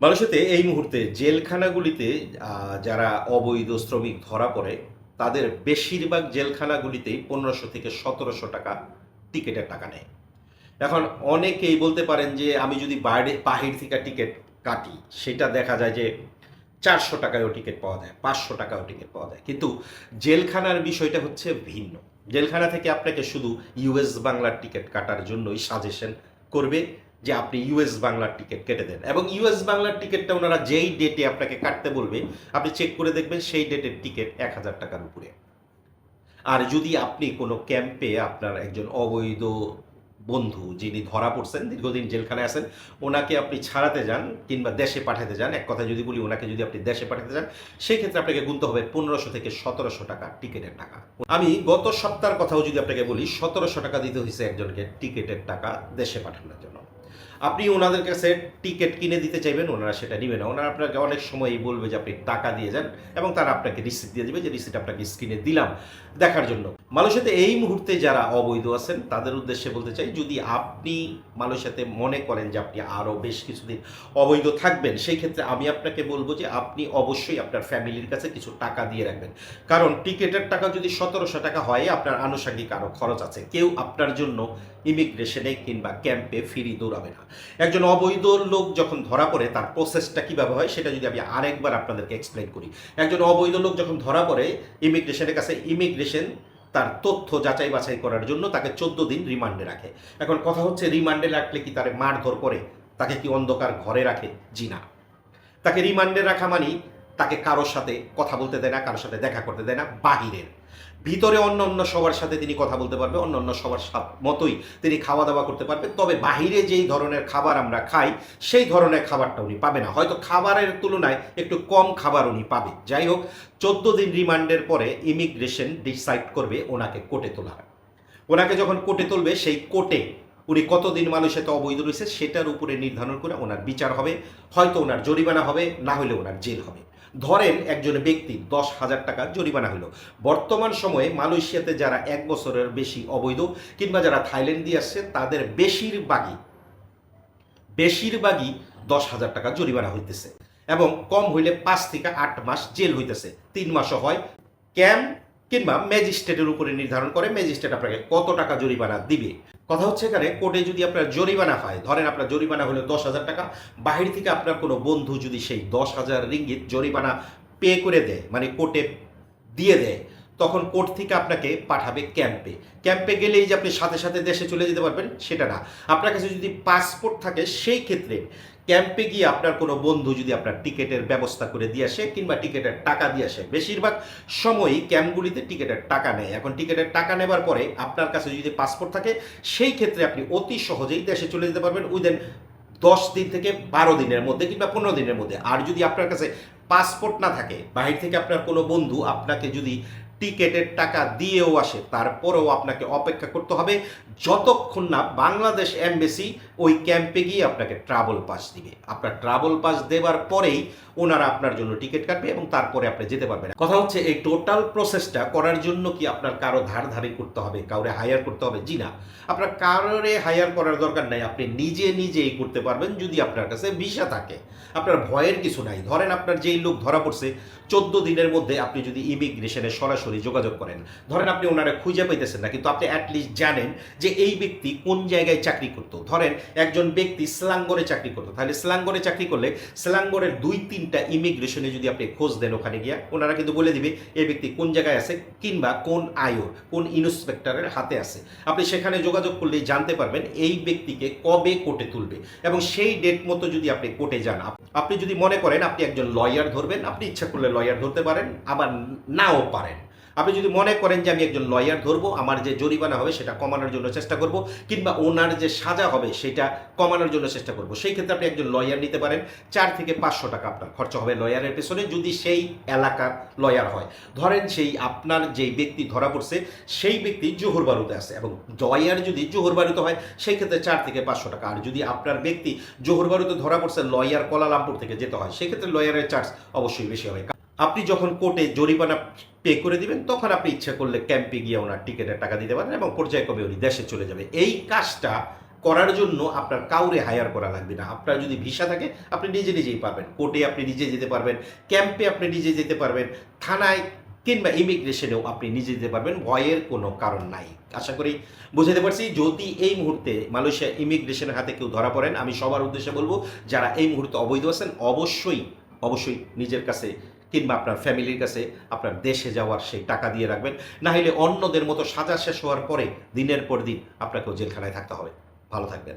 মানুষেতে এই মুহূর্তে জেলখানাগুলিতে যারা অবৈধ শ্রমিক ধরা পড়ে, তাদের বেশিরভাগ জেলখানাগুলিতেই পনেরোশো থেকে সতেরোশো টাকা টিকিটের টাকা নেয়। এখন অনেকেই বলতে পারেন যে, আমি যদি বাইরে, বাহির থেকে টিকিট কাটি, সেটা দেখা যায় যে, চারশো টাকায়ও টিকিট পাওয়া যায়, পাঁচশো টাকায়ও টিকিট পাওয়া যায়। কিন্তু জেলখানার বিষয়টা হচ্ছে ভিন্ন। জেলখানা থেকে আপনাকে শুধু ইউএস বাংলার টিকিট কাটার জন্যই সাজেশন করবে যে আপনি ইউএস বাংলার টিকিট কেটে দেন। এবং ইউএস বাংলার টিকিটটা ওনারা যেই ডেটে আপনাকে কাটতে বলবে, আপনি চেক করে দেখবেন সেই ডেটের টিকিট এক হাজার টাকার উপরে। আর যদি আপনি কোনো ক্যাম্পে আপনার একজন অবৈধ বন্ধু যিনি ধরা পড়ছেন, দীর্ঘদিন জেলখানায় আছেন, ওনাকে আপনি ছাড়াতে যান কিংবা দেশে পাঠাতে যান, এক কথা যদি বলি ওনাকে যদি আপনি দেশে পাঠাতে যান সেই ক্ষেত্রে আপনাকে গুনতে হবে পনেরোশো থেকে সতেরোশো টাকা টিকিটের টাকা। আমি গত সপ্তাহের কথাও যদি আপনাকে বলি, সতেরোশো টাকা দিতে হয়েছে একজনকে টিকিটের টাকা দেশে পাঠানোর জন্য। আপনি ওনাদের কাছে টিকিট কিনে দিতে চাইবেন, ওনারা সেটা নেবে না। ওনারা আপনাকে অনেক সময়ই বলবে যে আপনি টাকা দিয়ে যান এবং তারা আপনাকে রিসিপ্ট দিয়ে দেবে, যে রিসিপ্ট আপনাকে স্ক্রিনে দিলাম দেখার জন্য। মালয়েশিয়াতে এই মুহূর্তে যারা অবৈধ আছেন, তাদের উদ্দেশ্যে বলতে চাই, যদি আপনি মালয়েশিয়াতে মনে করেন যে আপনি আরও বেশ কিছুদিন অবৈধ থাকবেন সেই ক্ষেত্রে আমি আপনাকে বলব যে আপনি অবশ্যই আপনার ফ্যামিলির কাছে কিছু টাকা দিয়ে রাখবেন। কারণ টিকিটের টাকা যদি সতেরোশো টাকা হয়, আপনার আনুষঙ্গিক আরও খরচ আছে। কেউ আপনার জন্য ইমিগ্রেশনে কিংবা ক্যাম্পে ফিরি দৌড়াবে না। একজন অবৈধ লোক যখন ধরা পড়ে, তার প্রসেসটা কীভাবে হয় সেটা যদি আমি আরেকবার আপনাদেরকে এক্সপ্লেন করি। একজন অবৈধ লোক যখন ধরা পড়ে, ইমিগ্রেশনের কাছে ইমিগ্রেশন, তার তথ্য যাচাই বাছাই করার জন্য তাকে চোদ্দ দিন রিমান্ডে রাখে। এখন কথা হচ্ছে, রিমান্ডে রাখলে কি তারে মারধর করে? তাকে কি অন্ধকার ঘরে রাখে? জি না। তাকে রিমান্ডে রাখা মানেই তাকে কারোর সাথে কথা বলতে দেয় না, কারোর সাথে দেখা করতে দেয় না, বাহিরের। ভিতরে অন্য অন্য সবার সাথে তিনি কথা বলতে পারবে, অন্য অন্য সবার মতোই তিনি খাওয়া দাওয়া করতে পারবে। তবে বাহিরে যেই ধরনের খাবার আমরা খাই, সেই ধরনের খাবারটা উনি পাবে না। হয়তো খাবারের তুলনায় একটু কম খাবার উনি পাবে। যাই হোক, চোদ্দ দিন রিমান্ডের পরে ইমিগ্রেশন ডিসাইড করবে ওনাকে কোর্টে তোলার। ওনাকে যখন কোর্টে তুলবে, সেই কোর্টে উনি কতদিন মানুষের তো অবৈধ রয়েছে, সেটার উপরে নির্ধারণ করে ওনার বিচার হবে। হয়তো ওনার জরিমানা হবে, না হলে ওনার জেল হবে। ধরেন একজন ব্যক্তি দশ হাজার টাকা জরিমানা হলো বর্তমান সময়ে মালয়েশিয়াতে যারা এক বছরের বেশি অবৈধ কিংবা যারা থাইল্যান্ড দিয়ে আসছে, তাদের বেশিরভাগই বেশিরভাগই দশ হাজার টাকা জরিমানা হইতেছে এবং কম হইলে পাঁচ থেকে আট মাস জেল হইতেছে। তিন মাসও হয়। ক্যাম্প কিংবা ম্যাজিস্ট্রেটের উপরে নির্ধারণ করে ম্যাজিস্ট্রেট আপনাকে কত টাকা জরিমানা দিবে। কথা হচ্ছে এখানে কোর্টে যদি আপনার জরিমানা হয়, ধরেন আপনার জরিমানা হলো দশ হাজার টাকা, বাহির থেকে আপনার কোনো বন্ধু যদি সেই দশ হাজার রিঙ্গিত জরিমানা পে করে দেয় মানে কোর্টে দিয়ে দেয়, তখন কোর্ট থেকে আপনাকে পাঠাবে ক্যাম্পে। ক্যাম্পে গেলেই যে আপনি সাথে সাথে দেশে চলে যেতে পারবেন, সেটা না। আপনার কাছে যদি পাসপোর্ট থাকে, সেই ক্ষেত্রে ক্যাম্পে গিয়ে আপনার কোনো বন্ধু যদি আপনার টিকিটের ব্যবস্থা করে দিয়ে আসে কিংবা টিকিটের টাকা দিয়ে আসে, বেশিরভাগ সময়ই ক্যাম্পগুলিতে টিকিটের টাকা নেয়। এখন টিকিটের টাকা নেবার পরে আপনার কাছে যদি পাসপোর্ট থাকে, সেই ক্ষেত্রে আপনি অতি সহজেই দেশে চলে যেতে পারবেন উইদেন দশ দিন থেকে বারো দিনের মধ্যে কিংবা পনেরো দিনের মধ্যে। আর যদি আপনার কাছে পাসপোর্ট না থাকে, বাহির থেকে আপনার কোনো বন্ধু আপনাকে যদি টিকেটের টাকা দিয়েও আসে, তারপরেও আপনাকে অপেক্ষা করতে হবে। যতক্ষণ না বাংলাদেশ এমবেসি ওই ক্যাম্পে গিয়ে আপনাকে ট্রাভেল পাস দিবে। আপনার ট্রাভেল পাস দেওয়ার পরেই ওনারা আপনার জন্য টিকিট কাটবে এবং তারপরে আপনি যেতে পারবেন। কথা হচ্ছে, এই টোটাল প্রসেসটা করার জন্য কি আপনার কারও ধার ধারি করতে হবে, কাউরে হায়ার করতে হবে? জি না। আপনার কারোরে হায়ার করার দরকার নাই, আপনি নিজে নিজেই করতে পারবেন যদি আপনার কাছে ভিসা থাকে। আপনার ভয়ের কিছু নাই। ধরেন আপনার যেই লোক ধরা পড়ছে, চোদ্দ দিনের মধ্যে আপনি যদি ইমিগ্রেশনে সরাসরি যোগাযোগ করেন। ধরেন আপনি ওনারা খুঁজে পাইতেছেন না, কিন্তু আপনি অ্যাটলিস্ট জানেন যে এই ব্যক্তি কোন জায়গায় চাকরি করতো। ধরেন একজন ব্যক্তি স্লাঙ্গরে চাকরি করতো, তাহলে স্লাঙ্গরে চাকরি করলে স্লাঙ্গরের দুই তিনটা ইমিগ্রেশনে যদি আপনি খোঁজ দেন ওখানে গিয়া, ওনারা কিন্তু বলে দিবে এই ব্যক্তি কোন জায়গায় আছে কিংবা কোন আয়োর, কোন ইন্সপেক্টরের হাতে আছে। আপনি সেখানে যোগাযোগ করলেই জানতে পারবেন এই ব্যক্তিকে কবে কোর্টে তুলবে এবং সেই ডেট মতো যদি আপনি কোর্টে যান আপনি যদি মনে করেন আপনি একজন লয়ার ধরবেন, আপনি ইচ্ছা করলে লয়ার ধরতে পারেন, আবার নাও পারেন। আপনি যদি মনে করেন যে আমি একজন লয়ার ধরবো, আমার যে জরিমানা হবে সেটা কমানোর জন্য চেষ্টা করব, কিংবা ওনার যে সাজা হবে সেটা কমানোর জন্য চেষ্টা করব, সেই ক্ষেত্রে আপনি একজন লয়ার নিতে পারেন। চার থেকে পাঁচশো টাকা আপনার খরচা হবে লয়ারের পেছনে, যদি সেই এলাকার লয়ার হয়। ধরেন সেই আপনার যেই ব্যক্তি ধরা পড়ছে, সেই ব্যক্তি জোহর বারুতে আছে, এবং লয়ার যদি জোহর বারুতে হয়, সেই ক্ষেত্রে চার থেকে পাঁচশো টাকা। আর যদি আপনার ব্যক্তি জোহর বারুতে ধরা পড়ছে লয়ার কলালামপুর থেকে যেতে হয়, সেক্ষেত্রে লয়ারের চার্জ অবশ্যই বেশি হবে। আপনি যখন কোর্টে জরিমানা পে করে দিবেন, তখন আপনি ইচ্ছা করলে ক্যাম্পে গিয়ে ওনার টিকিটের টাকা দিতে পারেন এবং পর্যায়ক্রমে উনি দেশে চলে যাবে। এই কাজটা করার জন্য আপনার কাউরে হায়ার করা লাগবে না। আপনার যদি ভিসা থাকে, আপনি নিজে নিজেই পারবেন। কোর্টে আপনি নিজে যেতে পারবেন, ক্যাম্পে আপনি নিজে যেতে পারবেন, থানায় কিংবা ইমিগ্রেশনেও আপনি নিজে যেতে পারবেন, ভয়ের কোনো কারণ নাই। আশা করি বুঝাতে পারছি। যদি এই মুহূর্তে মালয়েশিয়া ইমিগ্রেশনের হাতে কেউ ধরা পড়েন, আমি সবার উদ্দেশ্যে বলব, যারা এই মুহূর্তে অবৈধ আছেন, অবশ্যই অবশ্যই নিজের কাছে কিংবা আপনার ফ্যামিলির কাছে আপনার দেশে যাওয়ার সেই টাকা দিয়ে রাখবেন। না হলে অন্যদের মতো সাজা শেষ হওয়ার পরে দিনের পর দিন আপনাকেও জেলখানায় থাকতে হবে। ভালো থাকবেন।